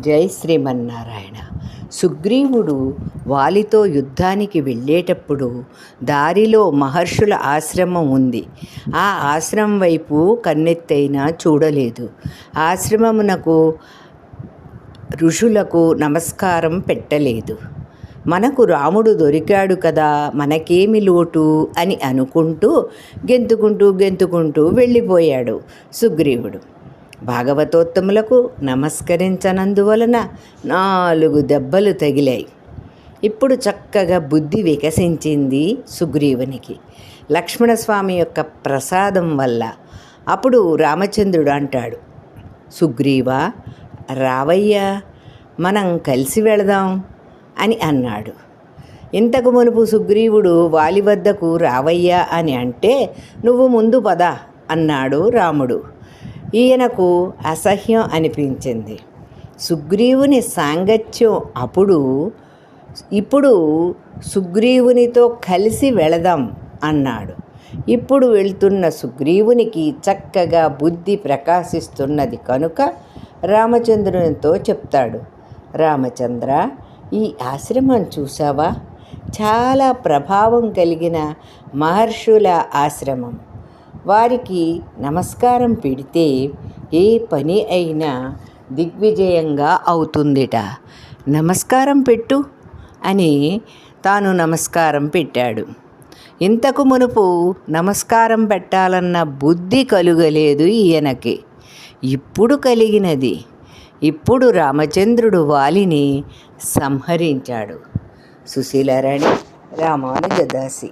జై శ్రీమన్నారాయణ. సుగ్రీవుడు వాలితో యుద్ధానికి వెళ్ళేటప్పుడు దారిలో మహర్షుల ఆశ్రమం ఉంది. ఆ ఆశ్రమం వైపు కన్నెత్తైనా చూడలేదు. ఆశ్రమమునకు ఋషులకు నమస్కారం పెట్టలేదు. మనకు రాముడు దొరికాడు కదా మనకేమి లోటు? అని అనుకుంటూ గెంతుకుంటూ గెంతుకుంటూ వెళ్ళిపోయాడు సుగ్రీవుడు. భాగవతోత్తములకు నమస్కరించనందువలన నాలుగు దెబ్బలు తగిలాయి. ఇప్పుడు చక్కగా బుద్ధి వికసించింది సుగ్రీవునికి. లక్ష్మణస్వామి యొక్క ప్రసాదం వల్ల అప్పుడు రామచంద్రుడు అంటాడు సుగ్రీవా రావయ్యా మనం కలిసి వెళదాం అని అన్నాడు. ఇంతకు మునుపు సుగ్రీవుడు వాలి వద్దకు రావయ్యా అని అంటే నువ్వు ముందు పద అన్నాడు రాముడు. ఈయనకు అసహ్యం అనిపించింది. సుగ్రీవుని సాంగత్యం అప్పుడు ఇప్పుడు సుగ్రీవునితో కలిసి వెళదాం అన్నాడు. ఇప్పుడు వెళ్తున్న సుగ్రీవునికి చక్కగా బుద్ధి ప్రకాశిస్తున్నది కనుక రామచంద్రునితో చెప్తాడు. రామచంద్ర ఈ ఆశ్రమం చూసావా చాలా ప్రభావం కలిగిన మహర్షుల ఆశ్రమం. వారికి నమస్కారం పెడితే ఏ పని అయినా దిగ్విజయంగా అవుతుందిట. నమస్కారం పెట్టు అని తాను నమస్కారం పెట్టాడు. ఇంతకు మునుపు నమస్కారం పెట్టాలన్న బుద్ధి కలుగలేదు ఈయనకి. ఇప్పుడు కలిగినది. ఇప్పుడు రామచంద్రుడు వాలిని సంహరించాడు. సుశీలారాణి రామానుజదాసి